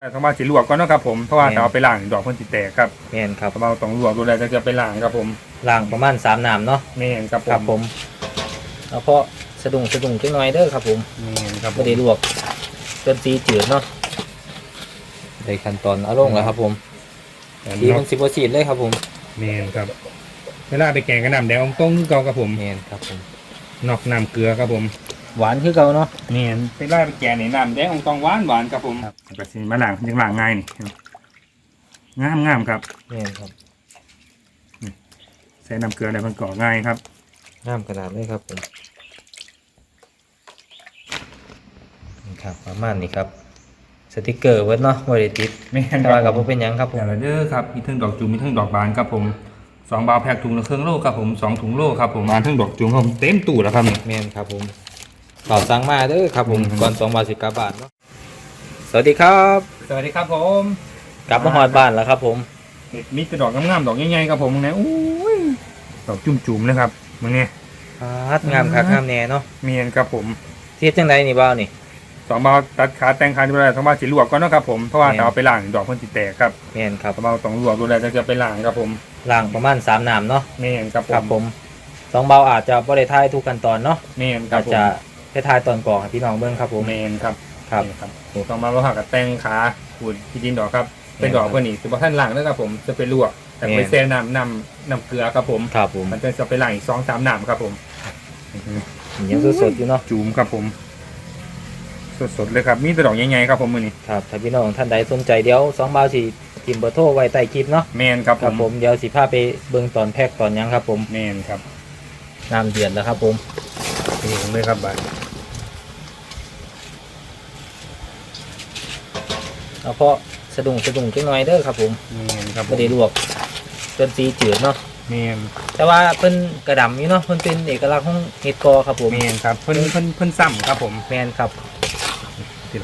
ต้องมาสิลวกก่อนเนาะครับผมเพราะว่าแม่น ถ้าเอาไปล้างดอกเพิ่นสิแตกครับแม่นครับเราต้องลวกดูแลจะเกิดไปล้างครับผมล่างประมาณสามน้ำเนาะแม่นครับผมครับผมแล้วเพราะสะดุ้งสะดุ้งจังหน่อยเด้อครับผมแม่นครับผไม่มได้ลวกจนสีจืดเนาะในขั้นตอนเอาลงแล้วครับผมสีมันสิบสีดเลยครับผมแม่นครับเวลาไปแกงกระน้ำแดงต้งเก่าครับผมแม่นครับผมนอกน้ำเกลือครับผม หวานคือเก่าเนาะแม่นไปไล่ไปแกงในน้ำแดงต้องหวานหวานครับผมก็สิมาล้างยังล้างง่ายนี่งามงามครับแม่นครับใส่น้ำเกลืออะไรมันก่อง่ายครับงามขนาดเลยครับผมนี่ครับประมาณนี้ครับสติกเกอร์เวิร์ดเนาะบริติดแม่นแต่ว่ากับผมเป็นหยังครับผมแต่ละเด้อครับมีเทิงดอกจูมมีเทิงดอกบานครับผมสองบาวแพ็กถุงละครึ่งโลครับผมสองถุงโลครับผมบานเทิงดอกจูมครับผมเต็มตู้แล้วครับนี่แม่นครับผม เป่าสั่งมาเด้อครับผมอืมก่อนสองบาทสิกาบาทเนาะสวัสดีครับ สวัสดีครับผมกลับมาฮอดบ้านแล้วครับผมเห็ดมีแต่ดอกงามๆดอกใหญ่ๆครับผมเนี่ยอุ้ยดอกจุ่มๆเลยครับมึงเนี่ยฮัดงามคักงามแน่เนาะเมียนครับผมเทียบจังไดนี่บ้าวนี่สองบาวตัดขาแต่งขาที่ไม่ได้สองบาวสิลวกก่อนเนาะครับผมเพราะว่าแม่นถ้าเอาไปล้างดอกเพิ่นสิแตกครับแม่นครับสองบาวต้องลวกดูแลจะเกิดไปล้างครับผมล่างประมาณสามน้ำเนาะเมียนครับผครับมผมสองเบาอาจจะบ่ได้ทายทุกขั้นตอนเนาะเมียนครัอาบจผมจะ ไปทายตอนก่อนให้พี่น้องเบิ่งครับผมเมียนครับครับ นี่ครับสองบาวเราหักกับแต่งขาขูดที่ดินดอกครับ เป็นดอกแม่นครับเพื่อนนี่ถือว่าท่านล้างนะครับผมจะไปลวกแต่แม่นไปเซน้ำน้ำน้ำเกลือครับผม ครับผมมันจะไปล้างอีกสองสามน้ำครับผมยังสดๆอยู่เนาะจูมครับผม สดๆเลยครับมีแต่ดอกใหญ่ๆครับผมมือนี้ครับถ้าพี่น้องท่านใดสนใจเดี๋ยวสองเบาสิทิมเบอร์โทรไว้ใต้คลิปเนาะแมนครับคผรับมผมเดี๋ยวสิพาไปเบิ่งตอนแพ็กตอนหยังครับผม แมนครับน้ำเดือดแล้วครับผม นี่ผมเลยครับบัตรเอาเพราะสะดุ้งสะดุ้งจังหน่อยเด้อครับ ผมแมนครับผไม่มได้ลวกจนสีจืดเนาะแมนแต่ว่าเพิ่นกระดำอยู่เนาะเพิ่นเป็นเอกลักษณ์ของเห็ดกอครับผมแมนครับเพิ่นเพิ่นเพิ่นซ้ำครับผม แมนครับติด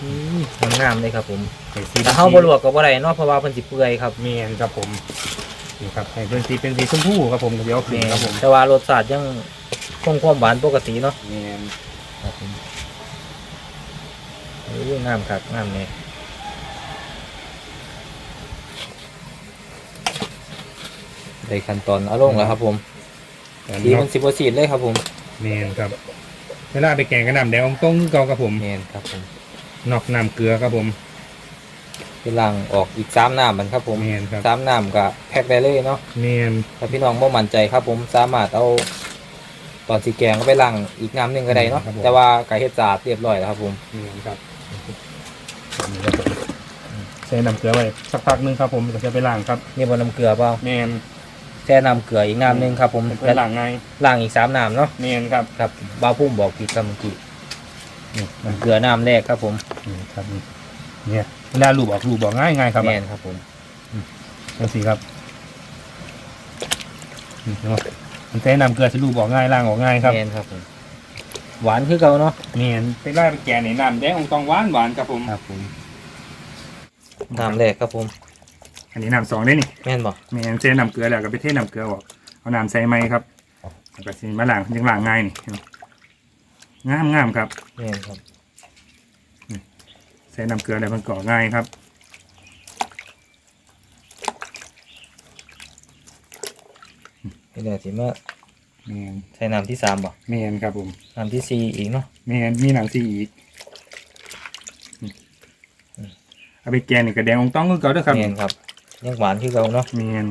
อืมงามๆเลยครับผม ให้สีถ้าเฮาบ่ลวกก็บ่ได้เนาะเพราะว่าเพิ่นสิเปื่อยครับแมนครับผม นี่ครับให้เป็นสีเป็นสีชมพูครับผมเดี๋ยวขึ้นครับผมแต่ว่ารสชาติยังคงความหวานปกติเนาะแมนครับผมโอ้ยงามคักงามแน่ได้ขั้นตอนเอาลงแล้วครับ ผมสีมันสิบ่สีดเลยครับ ผมแมนครับเวลาไปแกงกระน้ำแดงต้งเก่าครับผมแม่นครับผมนอกน้ำเกลือครับผม ไปล้างออกอีกสามน้ำมันครับผมแมนครับ สามน้ำก็แพ็คได้เลยเนาะแมนถ้าพี่น้องบ่มั่นใจครับ ผมสามารถเอาตอนสีแกงก็ไปล้างอีกน้ำหนึงก็ได้เนาะแต่ว่าก็เฮ็ดสะอาดเรียบร้อยแล้วครับ ผมแมนครับนี่ครับผมใส่น้ำเกลือไว้สักพักหนึงครับผมก็จะไปล้างครับนี่บ่น้ำเกลือเปล่าแมนแช่น้ำเกลืออีกน้ำหนึงครับ ผมเพื่อล้างไงล้างอีกสามน้ำเนาะแมนครับครับบ้าวพุ่มบอกผิดครับเมื่อกี้นี่น้ำเกลือน้ำแรกครับผมนี่ครับนี่เนี่ย เวลาลูบออกลูบออกง่ายง่ายๆครับแม่นครับผมดูสิครับนี่เนาะมันใช้น้ำเกลือจะลูบออกง่ายล้างออกง่ายครับแม่นครับผมหวานคือเก่าเนาะแมนไปไล่ไปแกงในน้ำแดงของตองหวานหวานครับผมครับผมน้ำแรกครับผม อันนี้น้ำสองได้นี่แม่นบอกแมนใช้น้ำเกลือแล้วก็ไปเทน้ำเกลือออกเอาน้ำใส่ไหมครับแล้วก็สิมาล้างยังล้างง่ายนี่งามงามครับแม่นครับ ใส่น้ำเกลืออะไรมันก่อง่ายครับนี่แหละสิมาแมนใช้น้ำที่สามบ่แมนครับผมน้ำที่สี่อีกเนาะแมนมีหนังสีอีกเอาไปแกงนี่กระแดงองต้องก็เก่าด้วยครับแม่นครับยังหวานคือเก่าเนาะแมน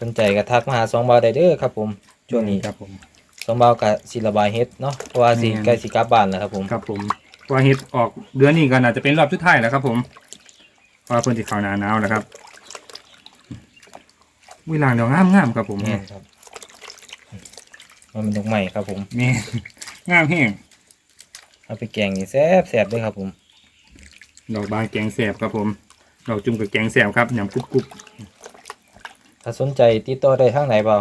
สนใจก็ทักมาหาสองบาวได้เด้อครับผมช่วงนี้ครับผมสองบาวกับศิลบายเฮ็ดเนาะเพราะว่าสิแม่นใกล้สิกลับบ้านแล้วครับผมครับผม เพราะว่าเฮ็ดออกเดือนนี้ก็น่าจะเป็นรอบสุดท้ายแล้วครับ ผมเพราะว่าเพิ่นสิเข้าหน้าหนาวแล้วครับวิลางดอกงามงามๆครับผมแม่นครับมันเป็นดอกใหม่ครับผมแม่นงามแห้งเอาไปแกงนี่แซ่บแซ่บเลยครับผมดอกบานแกงแสบครับผมดอกจุ่มกับแกงแสบครับยำกรุบกรุบถ้าสนใจติดต่อได้ทางไหนเปล่า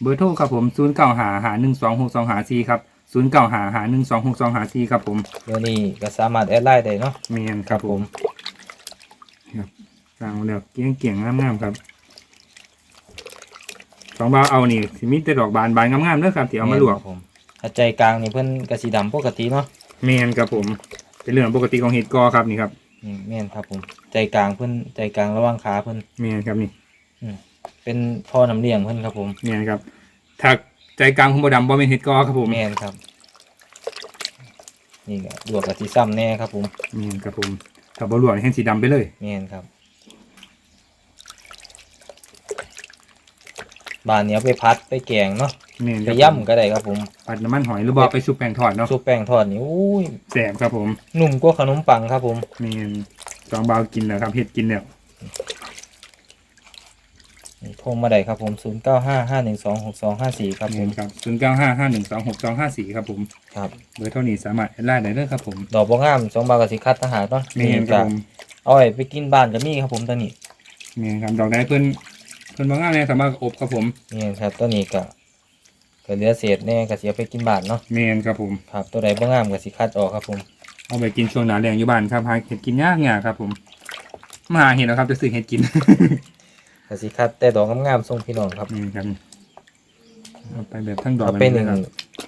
เบอร์โทรครับผมศูนย์เก้าหาหาหนึ่งสองหกสองหาสี่ครับ ศูนย์เก้าหาหาหนึ่งสองหกสองหาสี่ครับผมเดี๋ยวนี้ก็สามารถแอดไลน์ได้เนาะแมนครับผมสั่งมาแล้วเกี่ยงเกี่ยงๆงามๆครับสองบาทเอานี่สิมีแต่ดอกบานบานงามๆเด้อครับที่เอามาลวกครับผมถ้าใจกลางนี่เพิ่นกระสีดำปกติเนาะแมนครับผม เป็นเรื่องปกติของเห็ดกอครับนี่ครับนี่แม่นครับผม ใจกลางเพิ่นใจกลางระหว่างขาเพิ่นเมียนครับนี่เป็นท่อน้ำเลี้ยงเพิ่นครับผมเมียนครับถ้า ใจกลางของบดำบ่เป็นเห็ดกอครับผมแม่นครับ นี่ก็ดวกกับสีซ้ำแน่ครับผมเมียนครับผมถ้าบ่หลวงแห้งสีดำไปเลย แม่นครับ บานเนี้ยไปพัดไปแกงเนาะเมียนไปครับย่ำก็ได้ครับผมปัดน้ำมันหอยหรือบ่ไปชุบแป้งทอดเนาะซุปแป้งทอดนี่อุ้ยแสบครับผมนุ่มกว่าขนมปังครับผมเมียนสองเบากินแล้วครับเห็ดกินแล้วนี่ โทรมาได้ครับผม0 9 5 5 1 2 6 2 5 4ครับผเมียมนครับศูนย์เก้าห้าห้าหนึ่งสองหกสองห้าสี่ครับผมครับเบอร์เท่านี้สามารถแอดไลน์ได้เลยครับผมดอกบงามสองบาทกับสิคัดทหารเนาะเมียนคก็รับผมเอาไว้ไปกินบ้านก็มีครับผมตัวนี้เมียนครับดอกได้เพื่อนเพื่อนบางงานเนี่ยสามารถอบครับผมนี่ครับตัวนี้ก็ก็เหลือเศษแน่ก็สิเอาไปกินบ้านเนาะเมียนครับผมครับตัวใดบ่งามก็สิคัดออกครับผมเอาไปกินช่วงหนาแรงอยู่บ้านครับหาเห็ดกินยากยากครับผมมาหาเห็ดแล้วครับจะซื้อเห็ดกิน ก็สิคัดแต่ดอกงามๆส่งพี่น้องครับนี่ครับเอาไปแบบทั้งดอกเอาไปหนึ่งครับ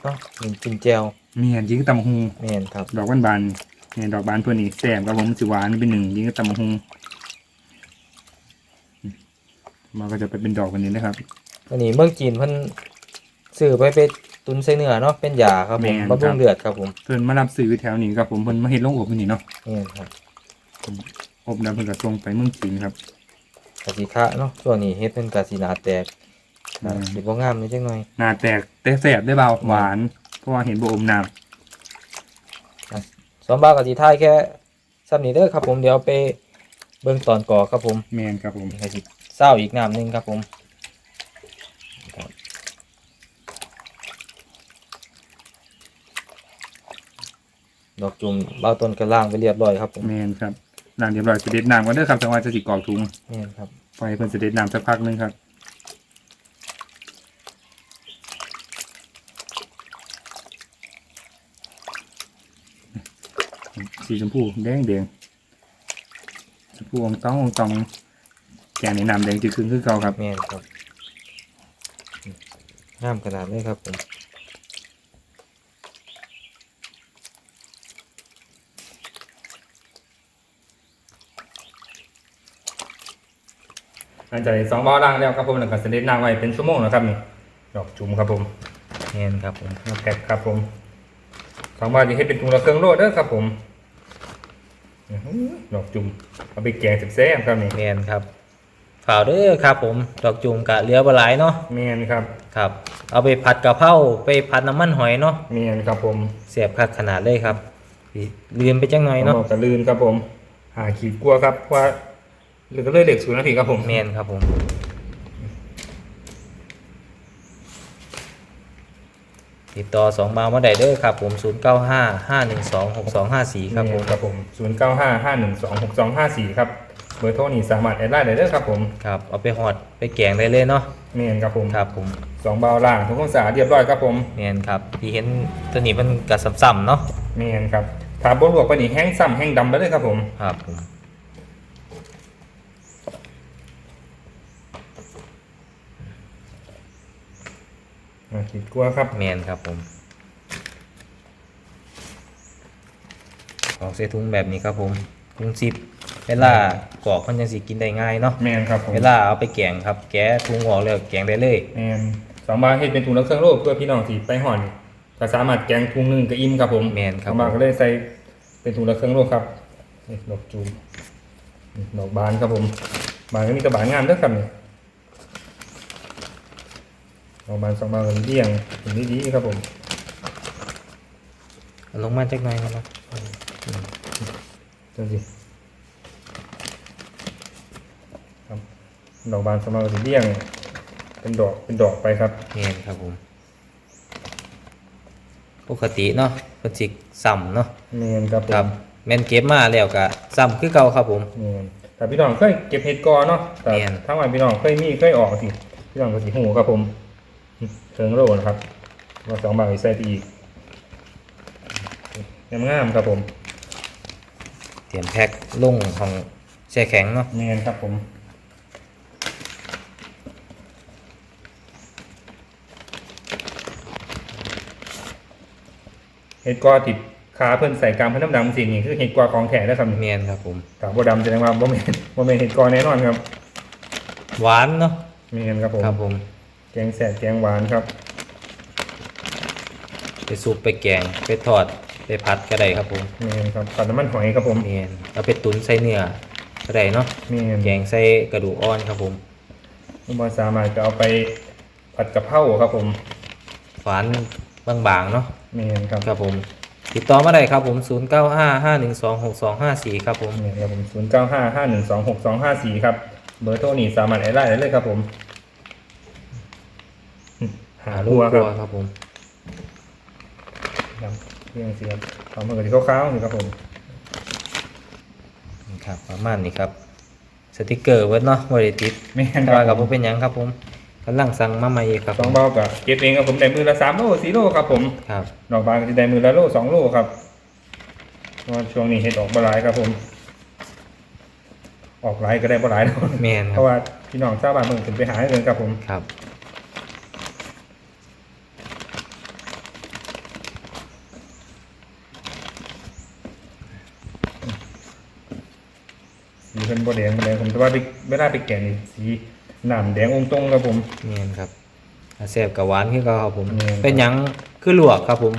เนาะหนึ่งกินแจวเมียนยิงกับตำหูแม่นครับดอกบานบานๆเนี่ยดอกบานเพื่อนนี่แสบครับผมสิหวานเป็นหนึ่งยิงกับตำหูมันก็จะไปเป็นดอกแบบนี้นะครับตัวนี้เมืองจีนเพิ่นซื้อไปไปตุนใส่เนื้อเนาะเป็นยาครับผมแม่นบำรุงเลือดครับผมเพื่อนมารับซื้ออยู่แถวนี้ครับผมเพื่อนมาเห็ดลงอบอยู่นี่เนาะแม่นครับอบแล้วเพื่อนก็ส่งไปเมืองจีนครับ กสิคะเนาะช่วงนี้เฮ็ดเพิ่นก็สิหนาแตกอืม สิบ่งามนิดจังหน่อยหน้าแตกแต่แสบได้เบาหวานเพราะว่าเห็นบอมน้สองบาทก็สิท้ายแค่ซ้ำนี้เด้อครับผมเดี๋ยวไปเบิ่งตอนก่อครับผมำแมนครับผมนี่ก็สิเศร้าอีกน้ำหนึงครับผมครับดอกจุ่มเบาต้นกระล่างไปเรียบร้อยครับผม แมนครับ หลังเรียบร้อยจะเด็ดน้ำกันเด้อครับจังหวะจะสิกรอกถุงนี่ครับปล่อยให้เพิ่นจะเด็ดน้ำสักพักหนึงครับสีชมพูแดงแดงชมพูองต้ององตองแกงในน้ำแดงจืดขึ้นคือเก่าครับ แม่นครับงามขนาดนี้ครับผม หลังจากสองบ่อล่างแล้วครับผมหลังจากเสด็จน้ำไว้เป็นชั่วโมงแล้วครับนี่ดอกจุ่มครับผมแม่นครับผมมาแพ็คครับผมสองบาทจะให้เป็นถุงละเครื่องโลดเด้อครับผมอื้อหือดอกจุ่มเอาไปแกงแซ่บๆครับนี่แม่นครับฝ่าวเด้อครับผมดอกจุ่มกะเหลือบ่หลายเนาะเมียนครับครับ เอาไปผัดกะเพราไปผัดน้ำมันหอยเนาะเมียนครับผมเสียบคักขนาดเลยครับลืมไปจังหน่อยเนาะเนาะกระลืนครับผมหาขีดกลัวครับว่า หรือก็เลยเหล็กศูนย์นาทีครับผมแมนครับผมติดต่อสองมาเมื่อใดเด้อครับผม 0 9 5 5 1 2 6 2 5 4 ครับผมครับผมศูนย์เก้าห้าห้าหนึ่งสองหกสองห้าสี่ครับ เบอร์โทรนี่สามารถแอดไลน์ได้เด้อครับผม ครับ เอาไปหอดไปแกงได้เลยเนาะเมียนครับผมครับผมสองเบาล่างทุกองศาเรียบร้อยครับผมแมนครับที่เห็นตัวนี้มันกระซ้ำๆเนาะเมียนครับถามบนหัวกไปนี่แห้งซ้ำแห้งดำไปเลยครับผม ครับผม อ่าขีดกลัวครับแมนครับผม ของเซทุงแบบนี้ครับผมถุงซิปเวลากรอกมันยังสิกินได้ง่ายเนาะเมียนครับผมเวลาเอาไปแกงครับ แกะถุงออกแล้วแกงได้เลยแมนสองบาทเฮ็ดเป็นถุงละเครื่องโลเพื่อพี่น้องที่ไปห่อนก็สามารถแกงถุงหนึงก็อิ่มครับผมแม่นครับสองบาทก็เลยใส่เป็นถุงละเครื่องโลครับนี่ดอกจูมนี่ดอกบานครับผมบานก็มีกระบานงามเด้วยครับนี่ ดอกบานสองบานกันเดี่ยงถึงดีๆครับผมเอาลงมาจักหน่อยนะครับดูสิครับดอกบานสองบานกันเดี่ยง เป็นดอกเป็นดอกไปครับเนียนครับผม ปกติเนาะเพิ่นสิซ้ำเนาะเมียนครับผมครับแม่นเก็บมาแล้วก็ซ้ำคือเก่าครับผมนี่แต่พี่น้องเคยเก็บเห็ดกอเนาะแต่แม่นทั้งวันพี่น้องเคยมีเคยออกสิพี่น้องก็สิหูครับผม เชิงโลนะครับมาสองบาทอีกใส่ไปอีกงามๆครับผม เตรียมแพ็คลงของแช่แข็งเนาะเนียนครับผมเห็ดกอติดขาเพิ่นใส่กลางพันน้ำดำสีนี่คือเห็ดกว่าของแท้นะครับนี่เมียนครับผมกับบ่ดำแสดงว่าบ่แม่นบ่แม่นเห็ดกอแน่นอนครับ หวานเนาะแม่นครับผมครับผม แกงแสบแกงหวานครับ ไปซุปไปแกง ไปทอด ไปผัดก็ได้ครับผมแม่นครับผัดน้ำมันหอยครับผมเมียนเอาไปตุ๋นใส่เนื้อก็ได้เนาะแม่นแกงใส่กระดูกอ่อนครับผมบอสามารถจะเอาไปผัดกะเพราครับผมหวานบางๆเนาะแม่นครับครับผมติดต่อมาได้ครับผม 0955126254 ครับผมแม่นครับผมศูนย์เก้าห้าห้าหนึ่งสองหกสองห้าสี่ครับ เบอร์โทรนี่สามารถแอดไลน์ได้เลยครับผม หาหาลูลูกกคครัรัวบครับผมครับเพียงเสียบทำเพื่อที่ขาวๆนี่ครับผมนี่ครับประมาณนี้ครับ สติกเกอร์เวิร์ดเนาะบริติดแม่นแต่คว่ารักับบผมเป็นหยังครับผมกำลังสั่งมาใหม่อีกครับสองเบากับเก็บเองครับผมได้มือละสามโลสี่โลครับผมครับดอกบานก็จะได้มือละโลสองโลครับเพราะว่าช่วงนี้เห็ดออกบหลายครับผม ออกหลายก็ได้บหลายนะแมนเพครับราะว่าพี่น้องชาวบ้านเมืองถึงไปหาให้เงินครับผมครับ เป็นบแดงบแดงผมแต่ว่าไปเวลาไปแกงนี่สีหนามแดงองค์ตรงครับผมแมนครับแซ่บกับหวานขึ้นก็ครับผม แม่นครับ เป็นหยังคือลวกครับผม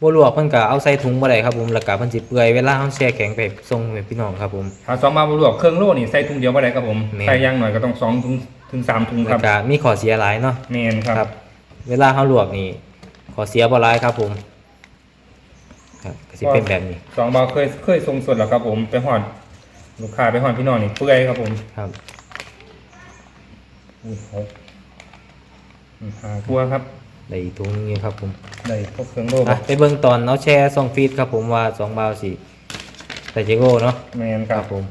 บ่ลวกเพิ่นก็เอาใส่ถุงบ่ได้ครับผมแล้วก็เพิ่นสิเปื่อยเวลาเฮาแช่แข็งไปส่งให้พี่น้องครับผม หาสองมาบวกเครื่องโล่นี่ใส่ถุงเดียวไม่ได้ครับผมแม่น ใส่อยางหน่อยก็ต้องสองถุงถึงสามถุงคแล้รัวบก็มีข้อเสียหลายเนาะเมนครับครับ เวลาเฮาลวกนี่ข้อเสียบ่หลายครับผมครับก็สิเป็นแบบนี้ สองเบาเคยเคยทรงสดแล้วครับผม ไปหอด ลูกค้าไปหอดพี่น้องนี่เปื่อยครับผมครับอุ้ยหกอืมหากลัวครับได้อีกถุงนึงอยู่ครับผมได้พวกเครื่องโล่อะไปเบิ่งตอนเอาแช่ส่งฟีดครับผมว่า2บาทสิใส่เจโก้เนาะเมนคครัรับบผม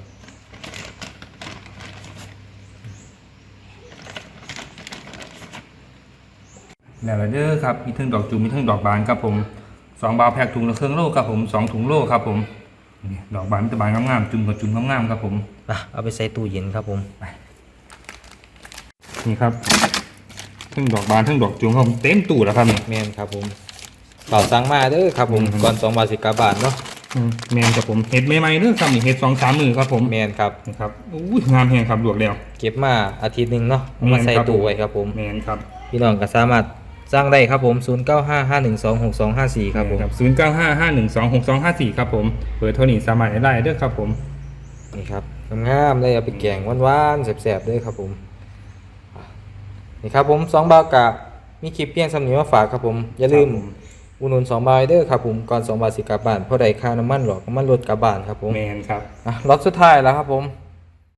แล้วเด้อครับมีทั้งดอกจูมมีทั้งดอกบานครับผมสองเบาแพ็กถุงละเครื่องโล่ครับผมสองถุงโล่ครับผม นี่ดอกบานมันจะบานงามๆจุ่มกับจุ่มงามๆครับผมอะเอาไปใส่ตู้เย็นครับผมนี่ครับทั้งดอกบานทั้งดอกจูงครับผมเต็มตู้แล้วครับนี่ แม่นครับผมเป่าสั่งมาเด้อครับผมอืม ก่อน2บาทสิกาบาทเนาะอืมแมนครับผมเห็ดใหม่ๆเด้อครับนี่เห็ดสองสามมือครับผมแม่นครับ นี่ครับอุ้ยงามแหงครับลวกแล้ว เก็บมาอาทิตย์หนึงเนาะเอามาใส่แม่นครับตู้ไว้ครับผม แมนครับพี่น้องก็สามารถ สร้างได้ครับผม 0955126254 ครับผม ศูนย์เก้าห้าห้าหนึ่งสองหกสองห้าสี่ครับผมเปิดเท่านี้สามารถได้เด้อครับผมนี่ครับงามๆเลยเอาไปแกงหวานๆแซ่บๆเด้อครับผมนี่ครับผมสองบาทกะมีคลิปเพียงสำนีมาฝากครับผม อย่าลืมอุดหนุน2บาทเด้อครับผมก่อน2บาทสิกลับบ้านเพราะได้ค่าน้ำมันหรอกน้ำมันรถกลับบ้านครับผมแมนครับ อะรถสุดท้ายแล้วครับผม